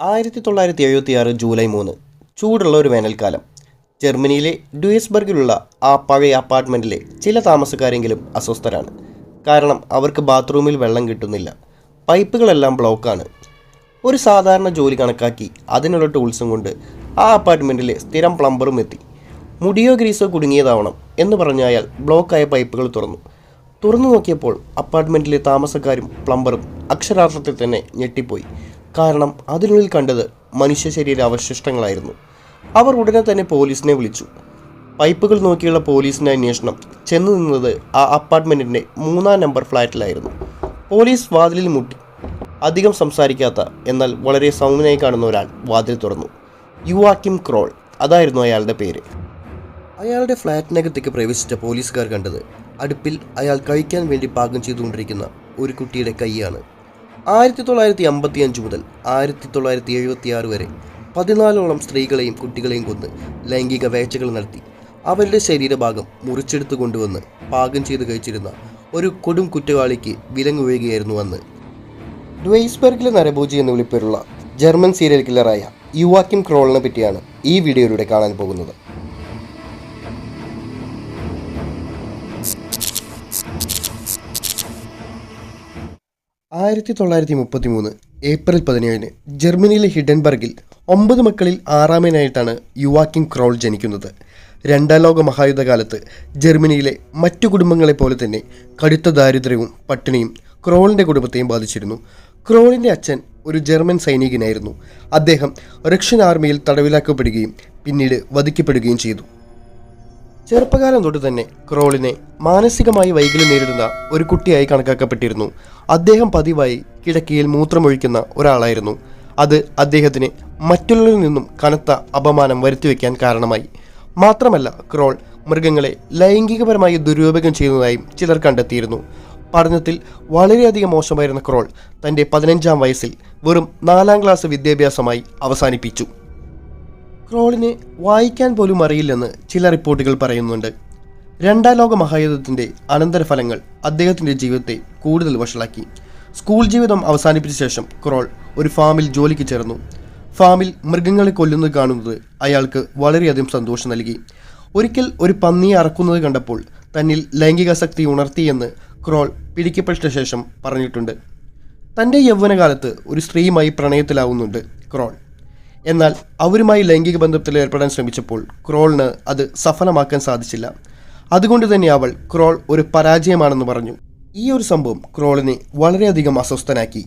ആയിരത്തി തൊള്ളായിരത്തി എഴുപത്തി ആറ് ജൂലൈ മൂന്ന്. ചൂടുള്ള ഒരു വേനൽക്കാലം. ജർമ്മനിയിലെ ഡ്യൂയസ്ബർഗിലുള്ള ആ പഴയ അപ്പാർട്ട്മെന്റിലെ ചില താമസക്കാരെങ്കിലും അസ്വസ്ഥരാണ്. കാരണം അവർക്ക് ബാത്റൂമിൽ വെള്ളം കിട്ടുന്നില്ല. പൈപ്പുകളെല്ലാം ബ്ലോക്കാണ്. ഒരു സാധാരണ ജോലി കണക്കാക്കി അതിനുള്ള ടൂൾസും കൊണ്ട് ആ അപ്പാർട്ട്മെന്റിലെ സ്ഥിരം പ്ലംബറും എത്തി. മുടിയോ ഗ്രീസോ കുടുങ്ങിയതാവണം എന്ന് പറഞ്ഞ അയാൾ ബ്ലോക്കായ പൈപ്പുകൾ തുറന്നു. തുറന്നു നോക്കിയപ്പോൾ അപ്പാർട്ട്മെന്റിലെ താമസക്കാരും പ്ലംബറും അക്ഷരാർത്ഥത്തിൽ തന്നെ ഞെട്ടിപ്പോയി. കാരണം അതിനുള്ളിൽ കണ്ടത് മനുഷ്യ ശരീര അവശിഷ്ടങ്ങളായിരുന്നു. അവർ ഉടനെ തന്നെ പോലീസിനെ വിളിച്ചു. പൈപ്പുകൾ നോക്കിയുള്ള പോലീസിന്റെ അന്വേഷണം ചെന്നു നിന്നത് ആ അപ്പാർട്ട്മെന്റിന്റെ മൂന്നാം നമ്പർ ഫ്ലാറ്റിലായിരുന്നു പോലീസ് വാതിലിൽ മുട്ടി. അധികം സംസാരിക്കാത്ത എന്നാൽ വളരെ സൗമ്യനായി കാണുന്ന ഒരാൾ വാതിൽ തുറന്നു. യുവാക്കിം ക്രോൾ അതായിരുന്നു അയാളുടെ പേര്. അയാളുടെ ഫ്ലാറ്റിനകത്തേക്ക് പ്രവേശിച്ച പോലീസുകാർ കണ്ടത് അടുപ്പിൽ അയാൾ കഴിക്കാൻ വേണ്ടി പാകം ചെയ്തുകൊണ്ടിരിക്കുന്ന ഒരു കുട്ടിയുടെ കൈയാണ്. ആയിരത്തി തൊള്ളായിരത്തി അമ്പത്തി അഞ്ച് മുതൽ ആയിരത്തി തൊള്ളായിരത്തി എഴുപത്തി ആറ് വരെ പതിനാലോളം സ്ത്രീകളെയും കുട്ടികളെയും കൊന്ന് ലൈംഗിക വേഴ്ചകൾ നടത്തി. അവരുടെ ശരീരഭാഗം മുറിച്ചെടുത്ത് കൊണ്ടുവന്ന് പാകം ചെയ്ത് കഴിച്ചിരുന്ന ഒരു കൊടും കുറ്റവാളിക്ക് വിലങ്ങുവീഴുകയായിരുന്നു അന്ന്. ഡ്വെയ്സ്ബർഗിലെ നരഭോജി എന്ന് വിളിപ്പേരുള്ള ജർമ്മൻ സീരിയൽ കില്ലറായ യുവാക്കിം ക്രോളിനെ പറ്റിയാണ് ഈ വീഡിയോയിലൂടെ കാണാൻ പോകുന്നത്. ആയിരത്തി തൊള്ളായിരത്തി മുപ്പത്തി മൂന്ന് ഏപ്രിൽ പതിനേഴിന് ജർമ്മനിയിലെ ഹിഡൻബർഗിൽ ഒമ്പത് മക്കളിൽ ആറാമനായിട്ടാണ് യുവാക്കിം ക്രോൾ ജനിക്കുന്നത്. രണ്ടാം ലോക മഹായുദ്ധകാലത്ത് ജർമ്മനിയിലെ മറ്റു കുടുംബങ്ങളെപ്പോലെ തന്നെ കടുത്ത ദാരിദ്ര്യവും പട്ടിണിയും ക്രോളിന്റെ കുടുംബത്തെയും ബാധിച്ചിരുന്നു. ക്രോളിന്റെ അച്ഛൻ ഒരു ജർമ്മൻ സൈനികനായിരുന്നു. അദ്ദേഹം റഷ്യൻ ആർമിയിൽ തടവിലാക്കപ്പെടുകയും പിന്നീട് വധിക്കപ്പെടുകയും ചെയ്തു. ചെറുപ്പകാലം തൊട്ട് തന്നെ ക്രോളിനെ മാനസികമായി വൈകല്യം നേരിടുന്ന ഒരു കുട്ടിയായി കണക്കാക്കപ്പെട്ടിരുന്നു. അദ്ദേഹം പതിവായി കിടക്കയിൽ മൂത്രമൊഴിക്കുന്ന ഒരാളായിരുന്നു. അത് അദ്ദേഹത്തിന് മറ്റുള്ളവരിൽ നിന്നും കനത്ത അപമാനം വരുത്തിവെക്കാൻ കാരണമായി. മാത്രമല്ല ക്രോൾ മൃഗങ്ങളെ ലൈംഗികപരമായി ദുരുപയോഗം ചെയ്യുന്നതായും ചിലർ കണ്ടെത്തിയിരുന്നു. പഠനത്തിൽ വളരെയധികം മോശമായിരുന്ന ക്രോൾ തന്റെ പതിനഞ്ചാം വയസ്സിൽ വെറും നാലാം ക്ലാസ് വിദ്യാഭ്യാസമായി അവസാനിപ്പിച്ചു. ക്രോളിനെ വായിക്കാൻ പോലും അറിയില്ലെന്ന് ചില റിപ്പോർട്ടുകൾ പറയുന്നുണ്ട്. രണ്ടാം ലോക മഹായുദ്ധത്തിന്റെ അനന്തരഫലങ്ങൾ അദ്ദേഹത്തിന്റെ ജീവിതത്തെ കൂടുതൽ വഷളാക്കി. സ്കൂൾ ജീവിതം അവസാനിപ്പിച്ച ശേഷം ക്രോൾ ഒരു ഫാമിൽ ജോലിക്ക് ചേർന്നു. ഫാമിൽ മൃഗങ്ങളെ കൊല്ലുന്നത് കാണുന്നത് അയാൾക്ക് വളരെയധികം സന്തോഷം നൽകി. ഒരിക്കൽ ഒരു പന്നിയെ അറക്കുന്നത് കണ്ടപ്പോൾ തന്നിൽ ലൈംഗിക ശക്തി ഉണർത്തിയെന്ന് ക്രോൾ പിടിക്കപ്പെട്ട ശേഷം പറഞ്ഞിട്ടുണ്ട്. തന്റെ യൗവനകാലത്ത് ഒരു സ്ത്രീയുമായി പ്രണയത്തിലാവുന്നുണ്ട് ക്രോൾ. എന്നാൽ അവരുമായി ലൈംഗിക ബന്ധത്തിൽ ഏർപ്പെടാൻ ശ്രമിച്ചപ്പോൾ ക്രോളിന് അത് സഫലമാക്കാൻ സാധിച്ചില്ല. അതുകൊണ്ട് തന്നെ അവൾ ക്രോൾ ഒരു പരാജയമാണെന്ന് പറഞ്ഞു. ഈ ഒരു സംഭവം ക്രോളിനെ വളരെയധികം അസ്വസ്ഥനാക്കി.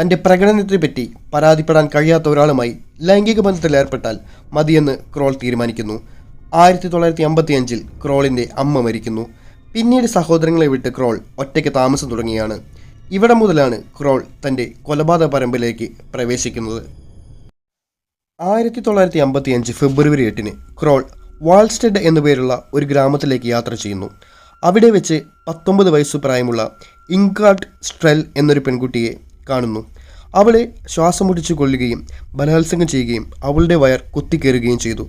തന്റെ പ്രകടനത്തെപ്പറ്റി പരാതിപ്പെടാൻ കഴിയാത്ത ഒരാളുമായി ലൈംഗിക ബന്ധത്തിൽ ഏർപ്പെട്ടാൽ മതിയെന്ന് ക്രോൾ തീരുമാനിക്കുന്നു. ആയിരത്തി തൊള്ളായിരത്തി അമ്പത്തി അഞ്ചിൽ ക്രോളിന്റെ അമ്മ മരിക്കുന്നു. പിന്നീട് സഹോദരങ്ങളെ വിട്ട് ക്രോൾ ഒറ്റയ്ക്ക് താമസം തുടങ്ങിയാണ് ഇവിടെ മുതലാണ് ക്രോൾ തന്റെ കൊലപാതക പരമ്പിലേക്ക് പ്രവേശിക്കുന്നത്. ആയിരത്തി തൊള്ളായിരത്തി അമ്പത്തി അഞ്ച് ഫെബ്രുവരി എട്ടിന് ക്രോൾ വാൾസ്റ്റഡ് എന്നു പേരുള്ള ഒരു ഗ്രാമത്തിലേക്ക് യാത്ര ചെയ്യുന്നു. അവിടെ വെച്ച് പത്തൊമ്പത് വയസ്സ് പ്രായമുള്ള ഇൻകാർട്ട് സ്ട്രെൽ എന്നൊരു പെൺകുട്ടിയെ കാണുന്നു. അവളെ ശ്വാസം മുടിച്ചു കൊല്ലുകയും ബലാത്സംഗം ചെയ്യുകയും അവളുടെ വയർ കുത്തിക്കയറുകയും ചെയ്തു.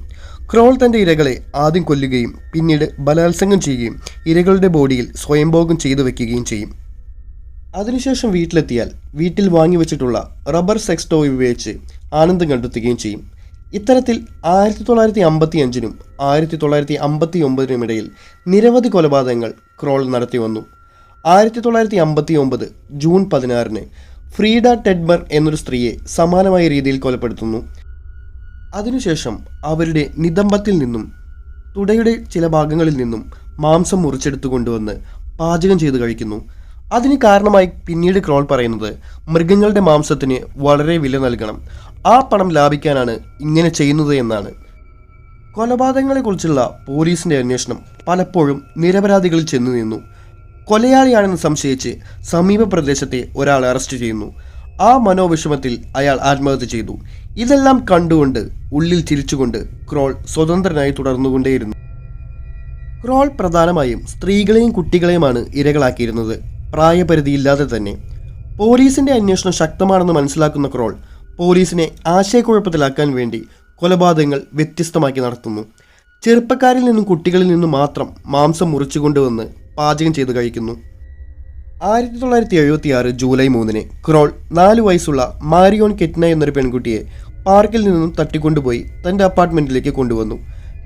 ക്രോൾ തന്റെ ഇരകളെ ആദ്യം കൊല്ലുകയും പിന്നീട് ബലാത്സംഗം ചെയ്യുകയും ഇരകളുടെ ബോഡിയിൽ സ്വയംഭോഗം ചെയ്തു വയ്ക്കുകയും ചെയ്യും. അതിനുശേഷം വീട്ടിലെത്തിയാൽ വീട്ടിൽ വാങ്ങിവെച്ചിട്ടുള്ള റബ്ബർ സെക്സ് ടോയ് ഉപയോഗിച്ച് ആനന്ദം കണ്ടെത്തുകയും ചെയ്യും. ഇത്തരത്തിൽ ആയിരത്തി തൊള്ളായിരത്തി അമ്പത്തി അഞ്ചിനും ആയിരത്തി തൊള്ളായിരത്തി അമ്പത്തി ഒമ്പതിനും ഇടയിൽ നിരവധി കൊലപാതകങ്ങൾ ക്രോൾ നടത്തി വന്നു. ആയിരത്തി തൊള്ളായിരത്തി അമ്പത്തി ഒമ്പത് ജൂൺ പതിനാറിന് ഫ്രീഡ ടെഡ്ബർ എന്നൊരു സ്ത്രീയെ സമാനമായ രീതിയിൽ കൊലപ്പെടുത്തുന്നു. അതിനുശേഷം അവരുടെ നിതംബത്തിൽ നിന്നും തുടയുടെ ചില ഭാഗങ്ങളിൽ നിന്നും മാംസം മുറിച്ചെടുത്തു കൊണ്ടുവന്ന് പാചകം ചെയ്ത് കഴിക്കുന്നു. അതിന് കാരണമായി പിന്നീട് ക്രോൾ പറയുന്നത് മൃഗങ്ങളുടെ മാംസത്തിന് വളരെ വില നൽകണം. ആ പണം ലാഭിക്കാനാണ് ഇങ്ങനെ ചെയ്യുന്നത് എന്നാണ്. കൊലപാതകങ്ങളെക്കുറിച്ചുള്ള പോലീസിന്റെ അന്വേഷണം പലപ്പോഴും നിരപരാധികളിൽ ചെന്നു നിന്നു. കൊലയാളിയാണെന്ന് സംശയിച്ച് സമീപ പ്രദേശത്തെ ഒരാൾ അറസ്റ്റ് ചെയ്യുന്നു. ആ മനോവിഷമത്തിൽ അയാൾ ആത്മഹത്യ ചെയ്തു. ഇതെല്ലാം കണ്ടുകൊണ്ട് ഉള്ളിൽ ചിരിച്ചുകൊണ്ട് ക്രോൾ സ്വതന്ത്രനായി തുടർന്നുകൊണ്ടേയിരുന്നു. ക്രോൾ പ്രധാനമായും സ്ത്രീകളെയും കുട്ടികളെയുമാണ് ഇരകളാക്കിയിരുന്നത്. പ്രായപരിധിയില്ലാതെ തന്നെ. പോലീസിന്റെ അന്വേഷണം ശക്തമാണെന്ന് മനസ്സിലാക്കുന്ന ക്രോൾ പോലീസിനെ ആശയക്കുഴപ്പത്തിലാക്കാൻ വേണ്ടി കൊലപാതകങ്ങൾ വ്യത്യസ്തമാക്കി നടത്തുന്നു. ചെറുപ്പക്കാരിൽ നിന്നും കുട്ടികളിൽ നിന്നും മാത്രം മാംസം മുറിച്ചുകൊണ്ടുവന്ന് പാചകം ചെയ്ത് കഴിക്കുന്നു. ആയിരത്തി തൊള്ളായിരത്തി എഴുപത്തി ആറ് ജൂലൈ മൂന്നിന് ക്രോൾ നാല് വയസ്സുള്ള മാരിയോൺ കെറ്റ്ന എന്നൊരു പെൺകുട്ടിയെ പാർക്കിൽ നിന്നും തട്ടിക്കൊണ്ടുപോയി തന്റെ അപ്പാർട്ട്മെന്റിലേക്ക് കൊണ്ടുവന്നു.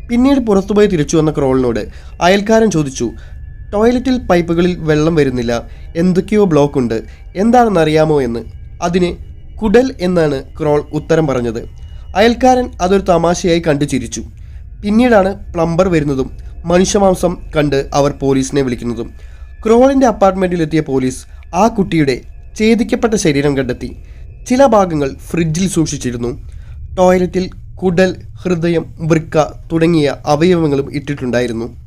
പിന്നീട് പുറത്തുപോയി തിരിച്ചു വന്ന ക്രോളിനോട് അയൽക്കാരൻ ചോദിച്ചു ടോയ്ലറ്റിൽ പൈപ്പുകളിൽ വെള്ളം വരുന്നില്ല. എന്തൊക്കെയോ ബ്ലോക്ക് ഉണ്ട്. എന്താണെന്നറിയാമോ എന്ന് അതിന് കുടൽ എന്നാണ് ക്രോൾ ഉത്തരം പറഞ്ഞത്. അയൽക്കാരൻ അതൊരു തമാശയായി കണ്ടു ചിരിച്ചു. പിന്നീടാണ് പ്ലംബർ വരുന്നതും മനുഷ്യമാംസം കണ്ട് അവർ പോലീസിനെ വിളിക്കുന്നതും. ക്രോളിന്റെ അപ്പാർട്ട്മെന്റിലെത്തിയ പോലീസ് ആ കുട്ടിയുടെ ഛേദിക്കപ്പെട്ട ശരീരം കണ്ടെത്തി. ചില ഭാഗങ്ങൾ ഫ്രിഡ്ജിൽ സൂക്ഷിച്ചിരുന്നു. ടോയ്ലറ്റിൽ കുടൽ ഹൃദയം വൃക്ക തുടങ്ങിയ അവയവങ്ങളും ഇട്ടിട്ടുണ്ടായിരുന്നു.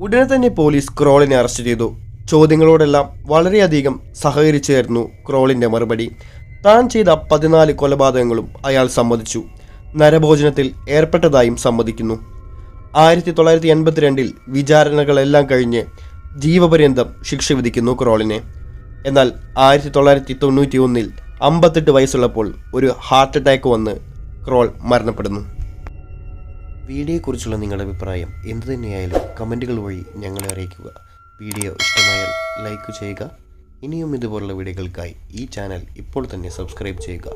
ഉടനെ തന്നെ പോലീസ് ക്രോളിനെ അറസ്റ്റ് ചെയ്തു. ചോദ്യങ്ങളോടെല്ലാം വളരെയധികം സഹകരിച്ചായിരുന്നു ക്രോളിന്റെ മറുപടി. താൻ ചെയ്ത പതിനാല് കൊലപാതകങ്ങളും അയാൾ സമ്മതിച്ചു. നരഭോജനത്തിൽ ഏർപ്പെട്ടതായും സമ്മതിക്കുന്നു. ആയിരത്തി തൊള്ളായിരത്തി എൺപത്തിരണ്ടിൽ വിചാരണകളെല്ലാം കഴിഞ്ഞ് ജീവപര്യന്തം ശിക്ഷ വിധിക്കുന്നു ക്രോളിനെ. എന്നാൽ ആയിരത്തി തൊള്ളായിരത്തി തൊണ്ണൂറ്റി ഒന്നിൽ അമ്പത്തെട്ട് വയസ്സുള്ളപ്പോൾ ഒരു ഹാർട്ട് അറ്റാക്ക് വന്ന് ക്രോൾ മരണപ്പെടുന്നു. വീഡിയോയെക്കുറിച്ചുള്ള നിങ്ങളുടെ അഭിപ്രായം എന്തു തന്നെയായാലും കമന്റുകൾ വഴി ഞങ്ങളെ അറിയിക്കുക. വീഡിയോ ഇഷ്ടമായാൽ ലൈക്ക് ചെയ്യുക. ഇനിയും ഇതുപോലുള്ള വീഡിയോകൾക്കായി ഈ ചാനൽ ഇപ്പോൾ തന്നെ സബ്സ്ക്രൈബ് ചെയ്യുക.